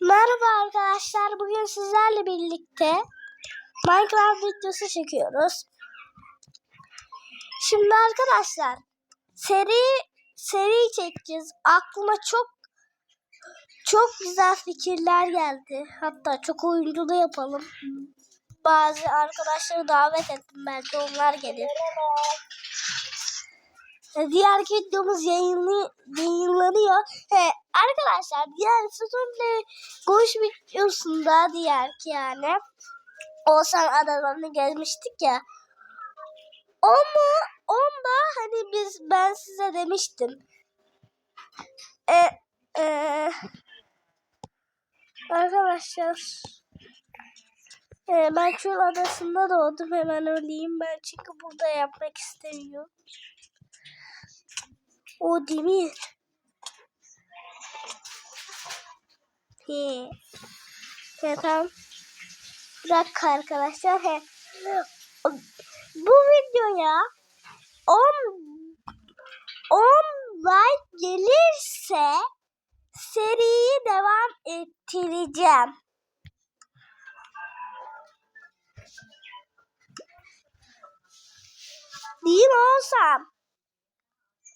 Merhaba arkadaşlar. Bugün sizlerle birlikte Minecraft videosu çekiyoruz. Şimdi arkadaşlar seri seri çekeceğiz. Aklıma çok çok güzel fikirler geldi. Hatta çok oyunculu yapalım. Bazı arkadaşları davet ettim belki onlar gelir. Diğer videomuz yayınlı, yayınlanıyor. He, arkadaşlar diğer Sütun'la Koş videosunda diğer ki yani Oğuzhan adalarını gezmiştik ya. Mu? Onda hani biz ben size demiştim. E, e, arkadaşlar e, ben Çöl Adası'nda doğdum. Hemen öleyim ben çünkü burada yapmak istemiyorum. O demir. He. He tamam. Dakika arkadaşlar. He. Bu videoya 10 10 like gelirse seriyi devam ettireceğim. Değil mi olsam?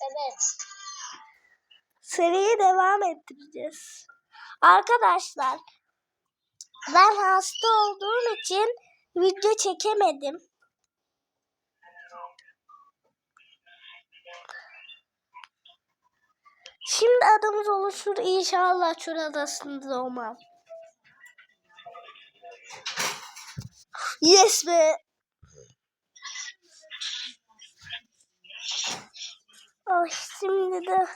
Evet. seriyi devam ettireceğiz. Arkadaşlar ben hasta olduğum için video çekemedim. Şimdi adımız oluşur inşallah Çöl Adası'nda olmam. Yes be. Ay şimdi de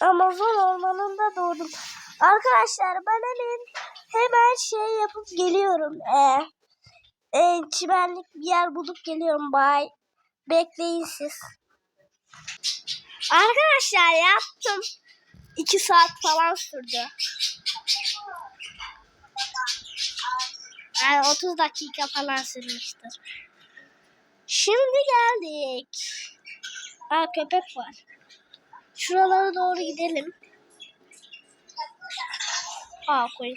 Amazon ormanında doğdum. Arkadaşlar ben hemen hemen şey yapıp geliyorum. Ee, e, çimenlik bir yer bulup geliyorum. Bay. Bekleyin siz. Arkadaşlar yaptım. İki saat falan sürdü. Yani 30 dakika falan sürmüştür. Şimdi geldik. Aa köpek var. Şuralara doğru gidelim. Aa koy.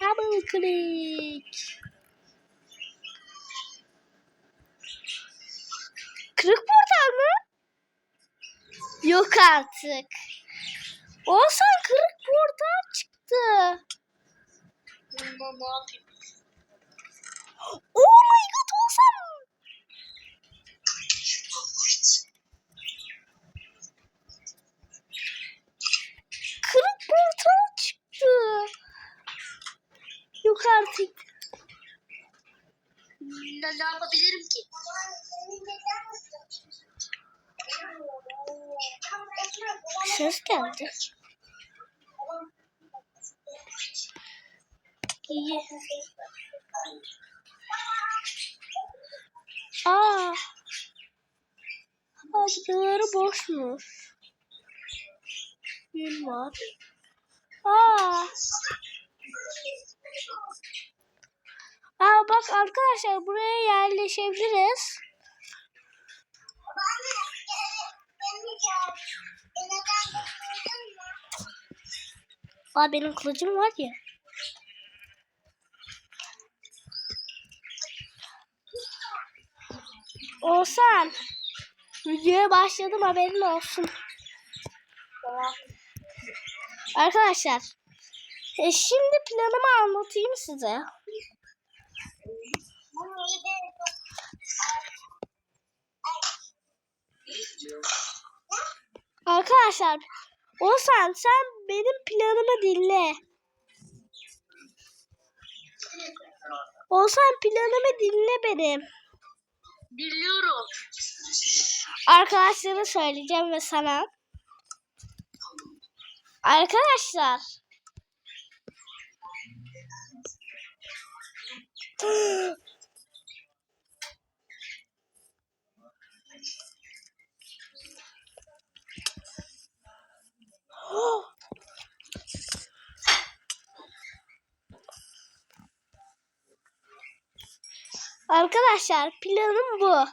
Double click. Kırık portal mı? Yok artık. Olsan kırık portal çıktı. Oh my god Olsan. Kırık portal çıktı. Yok artık. Ne, ne yapabilirim ki? Ses geldi. Aa. Bazıları boşmuş. Gün var. Aa. Aa bak arkadaşlar buraya yerleşebiliriz. Aa benim kılıcım var ya. Olsan. Videoya başladım haberin olsun. Arkadaşlar. e, şimdi planımı anlatayım size. Arkadaşlar. Olsan sen benim planımı dinle. Olsan planımı dinle benim. Biliyorum. Arkadaşlarını söyleyeceğim ve sana. Arkadaşlar. Arkadaşlar planım bu.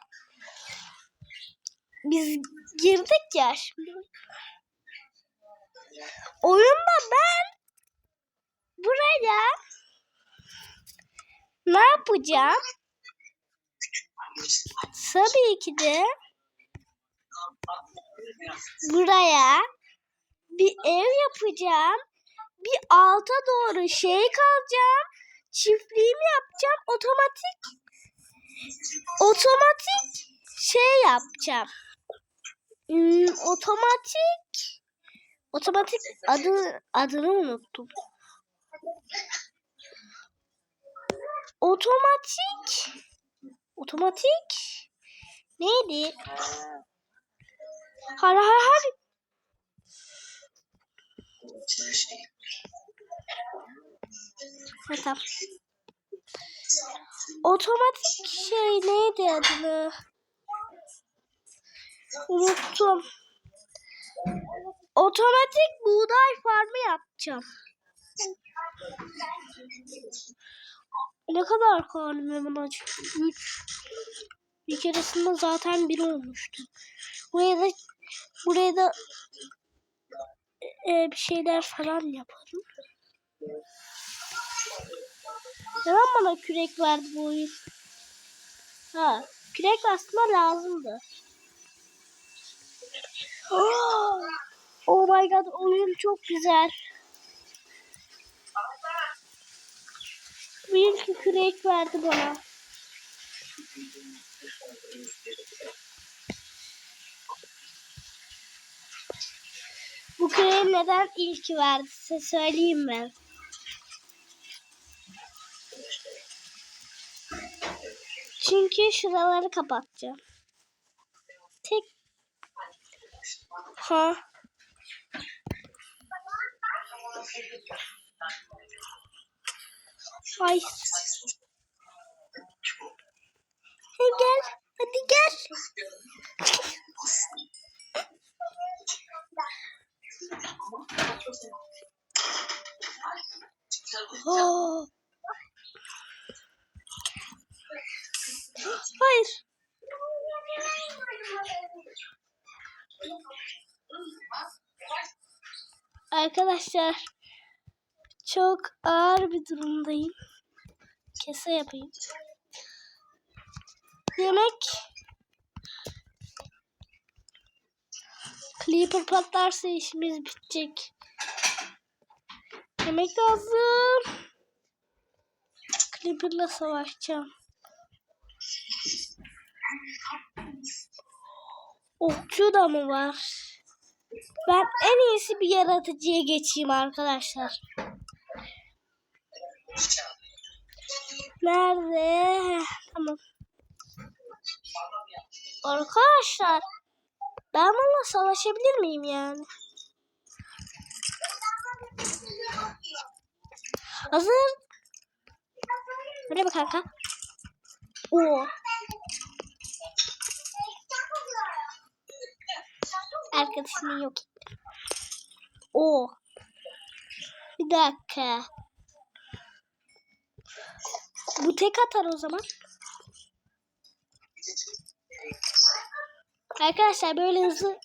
Biz girdik ya. Oyunda ben buraya ne yapacağım? Tabii ki de buraya bir ev yapacağım. Bir alta doğru şey kalacağım. Çiftliğimi yapacağım. Otomatik otomatik şey yapacağım. Hmm, otomatik otomatik adı adını unuttum. Otomatik otomatik neydi? Har har har. Ha, tamam. Otomatik şey neydi adını? Unuttum. Otomatik buğday farmı yapacağım. Ne kadar karnım hemen aç? 3. Bir keresinde zaten bir olmuştu. Buraya da buraya da e, bir şeyler falan yaparım. Neden bana kürek verdi bu oyun? Ha, kürek aslında lazımdı. Oh, my god, oyun çok güzel. Bir kürek verdi bana. Bu küreği neden ilk verdi size söyleyeyim ben. Çünkü şuraları kapatacağım. Tek ha Ay. Hadi gel. Hadi gel. Oh. Hayır. Arkadaşlar çok ağır bir durumdayım. Kese yapayım. Yemek Creeper patlarsa işimiz bitecek. Yemek lazım. Creeper'la savaşacağım. Okçu da mı var? Ben en iyisi bir yaratıcıya geçeyim arkadaşlar. Nerede? Tamam. Arkadaşlar ben bununla savaşabilir miyim yani? Hazır. Hadi bak kanka. Oo. Arkadaşını yok ettim. Oo. Bir dakika. Bu tek atar o zaman. Arkadaşlar böyle hızlı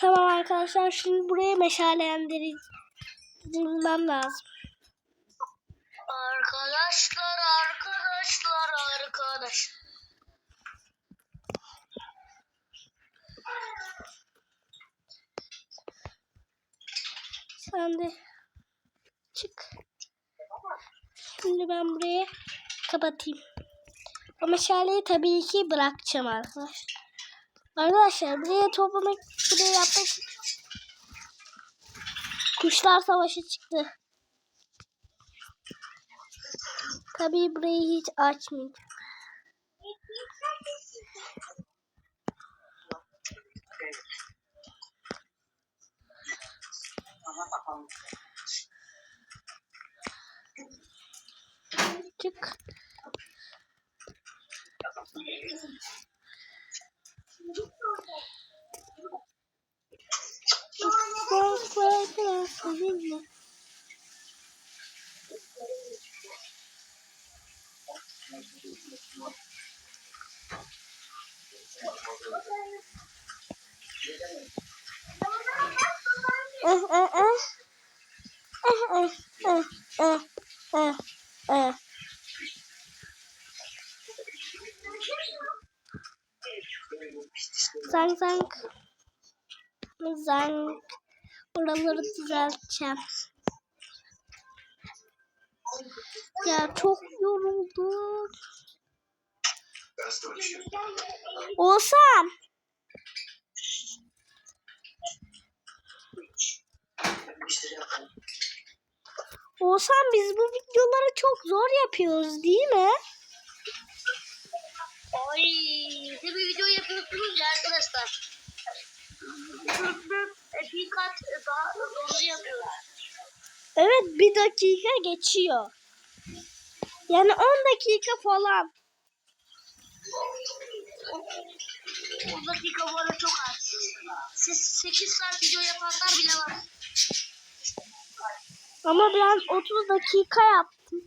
Tamam arkadaşlar şimdi buraya meşalendirmem lazım. Arkadaşlar, arkadaşlar, arkadaş. Sen de çık. Şimdi ben buraya kapatayım. O meşaleyi tabii ki bırakacağım arkadaşlar. Arkadaşlar buraya toplamak, buraya yapmak Kuşlar savaşı çıktı. Tabii burayı hiç açmayacağım. Çık. Sorun mu? Ah ah ah. Ah ah ah ah ah ah. Zank zank. Buraları düzelteceğim. Ya çok yoruldum. Oğuzhan. Oğuzhan biz bu videoları çok zor yapıyoruz değil mi? Ay, ne bir video yapıyorsunuz ya arkadaşlar. Bir kat daha doğru yapıyoruz. Evet bir dakika geçiyor. Yani 10 dakika falan. 10 dakika bu arada çok az. Siz 8 saat video yapanlar bile var. Ama ben 30 dakika yaptım.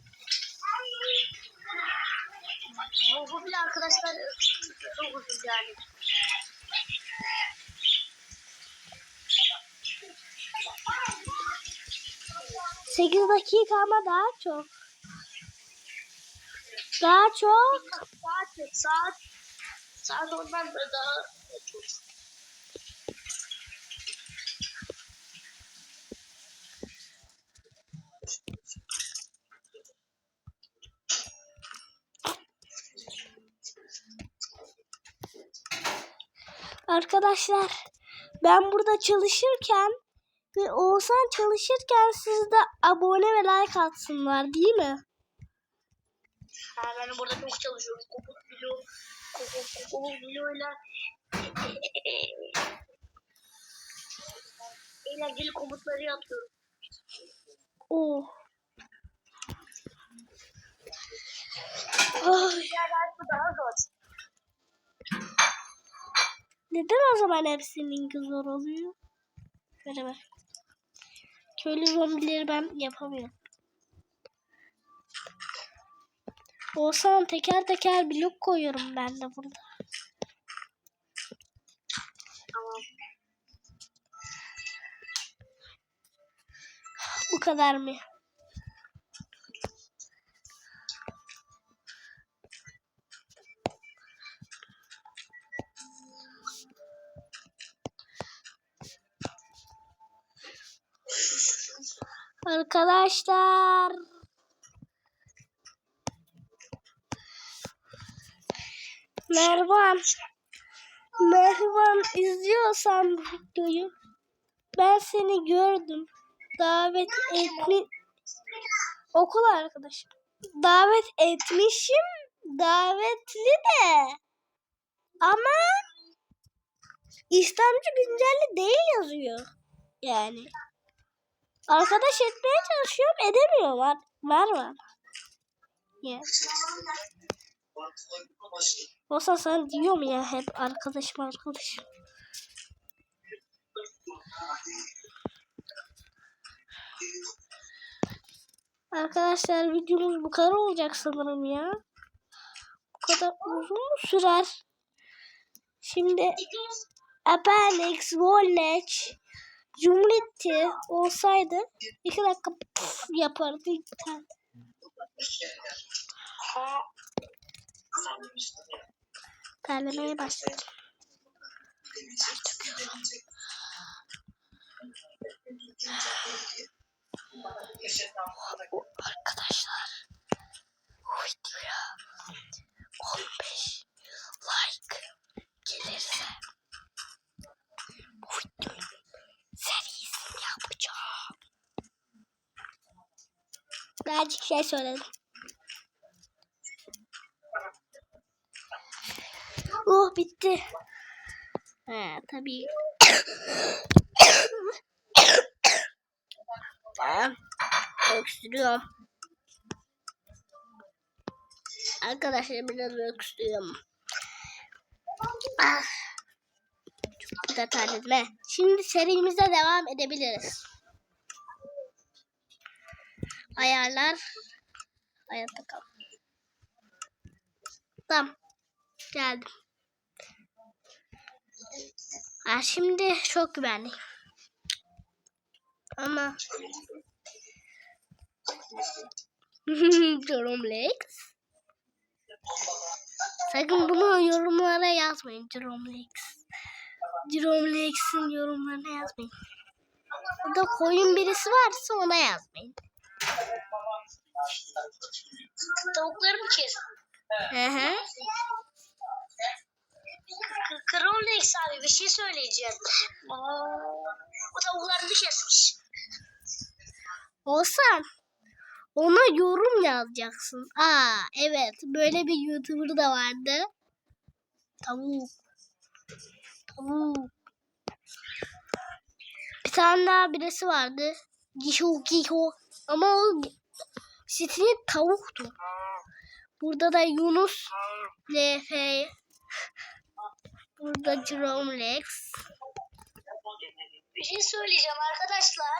Bu, bu bile arkadaşlar çok uzun yani. Sekiz dakika ama daha çok. Daha çok. Saat, saat, saat ondan da daha çok. Arkadaşlar ben burada çalışırken ve Oğuzhan çalışırken siz de abone ve like atsınlar değil mi? Ha, ben burada çok çalışıyorum. Kokuk video, kokuk kokuk videoyla eğlenceli komutları yapıyorum. Oh. Daha zor. neden o zaman hepsininki zor oluyor? Bak. Köylü zombileri ben yapamıyorum. Oğuzhan teker teker blok koyuyorum ben de burada. Tamam. Bu kadar mı? Arkadaşlar. Mervan. Mervan izliyorsan videoyu ben seni gördüm. Davet etmi okul arkadaşım. Davet etmişim. Davetli de. Ama İslamcı güncelli değil yazıyor. Yani. Arkadaş etmeye çalışıyorum edemiyorum var. Mervan. Ya. Olsa sen diyorum ya hep arkadaşım arkadaşım. Arkadaşlar videomuz bu kadar olacak sanırım ya. Bu kadar uzun mu sürer? Şimdi Appendix, Volnech, Cumhuriyeti olsaydı iki dakika puf yapardı tane. Terlemeye başladım. O arkadaşlar videoya 15 like gelirse bu videoyu serisini yapacağım. Birazcık şey söyledim. Oh bitti. Ha tabii. Ben öksürüyorum. Arkadaşlar biraz öksürüyorum. Ah. Çok terledim he. Şimdi serimize devam edebiliriz. Ayarlar. Hayatta kal. Tamam. Geldim. Ha, şimdi çok güvenli. Ama Jerome Lex. Sakın bunu yorumlara yazmayın Jerome Lex. Jerome Lex'in yorumlarına yazmayın. Burada koyun birisi varsa ona yazmayın. Tavuklarımı kes. Hı hı. K- Kronlex abi bir şey söyleyeceğim. Bu tavuklarını kesmiş. Olsan ona yorum yazacaksın. Aa evet böyle bir YouTuber da vardı. Tavuk. Tavuk. Bir tane daha birisi vardı. Giho Giho. Ama o sitinin tavuktu. Burada da Yunus LF. Burada Jerome Lex. Bir şey söyleyeceğim arkadaşlar.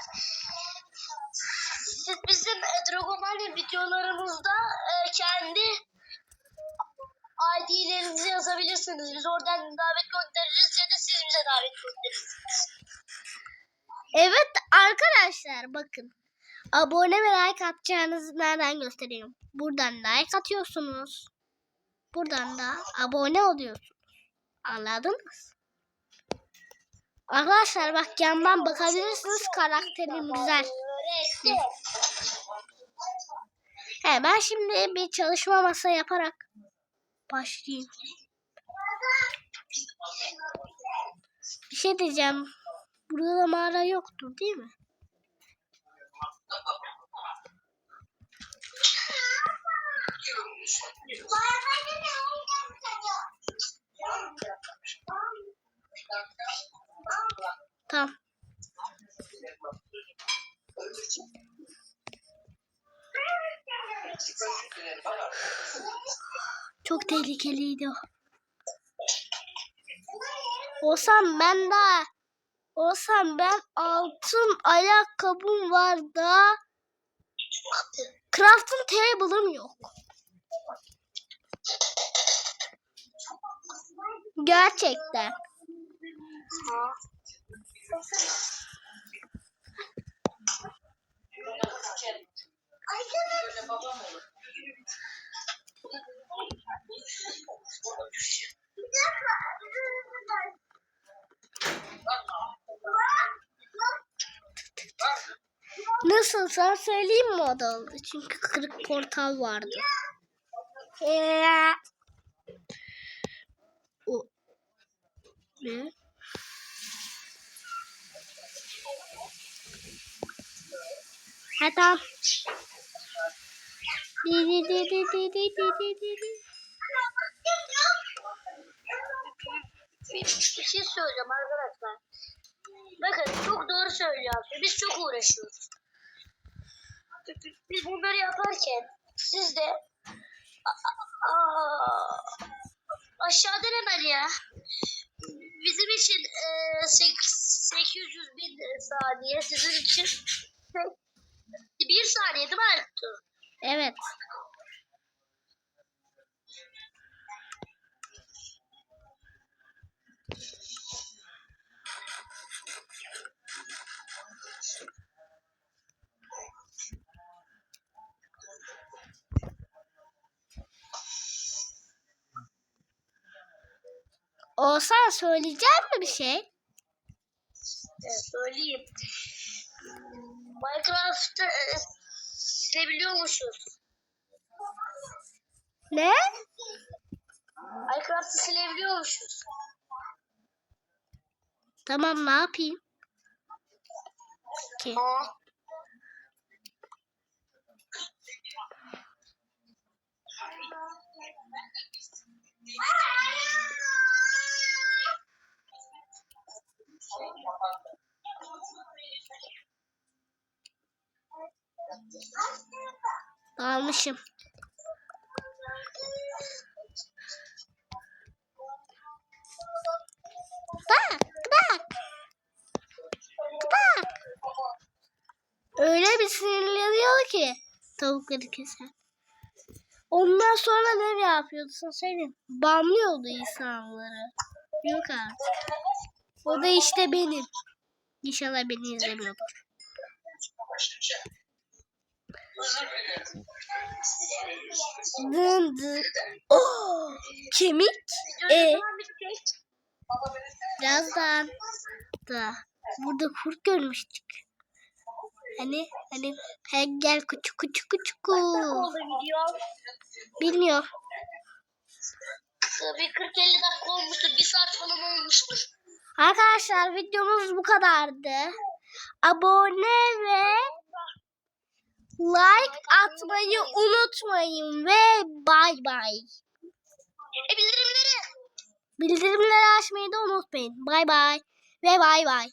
Siz bizim Dragomania videolarımızda e, kendi ID'lerinizi yazabilirsiniz. Biz oradan davet göndeririz ya da siz bize davet gönderirsiniz. Evet arkadaşlar bakın. Abone ve like atacağınızı nereden göstereyim? Buradan like atıyorsunuz. Buradan da abone oluyorsunuz. Anladınız? Arkadaşlar bak yandan bakabilirsiniz karakterim güzel. He, ben şimdi bir çalışma masa yaparak başlayayım. Bir şey diyeceğim. Burada da mağara yoktur değil mi? Tamam. Çok tehlikeliydi o. Olsam ben de olsam ben altın ayakkabım var da crafting table'ım yok. Gerçekten. Nasıl sana söyleyeyim mi o da oldu? Çünkü kırık portal vardı. Ee, o ne? Ha tamam. Di di di di di di di di di di. Bir şey söyleyeceğim arkadaşlar. Bakın çok doğru söylüyor. Biz çok uğraşıyoruz. Biz bunları yaparken siz de aşağıdan hemen ya bizim için e, sek- 800 bin saniye sizin için bir saniye değil mi Ertuğrul? Evet. Olsan söyleyeceğim mi bir şey? Evet, söyleyeyim. Minecraft'ı e, silebiliyormuşuz. Ne? Minecraft'ı silebiliyormuşuz. Tamam ne yapayım? Ki. Aa. Almışım. Bak, bak. Bak. Öyle bir sinirleniyor ki tavukları kesen. Ondan sonra ne yapıyordu sen söyle. Banlıyordu insanları. Yok artık. O da işte benim. İnşallah beni izlemiyordur. Dın dın. Oh, kemik. E? Birazdan da burada kurt görmüştük. Hani hani hey, gel. Kaç dakika oldu video? Bilmiyor. Bir 40-50 dakika olmuştur. Bir saat falan olmuştur. Arkadaşlar videomuz bu kadardı. Abone ve like atmayı unutmayın ve bay bay. E bildirimleri. Bildirimleri açmayı da unutmayın. Bay bay ve bay bay.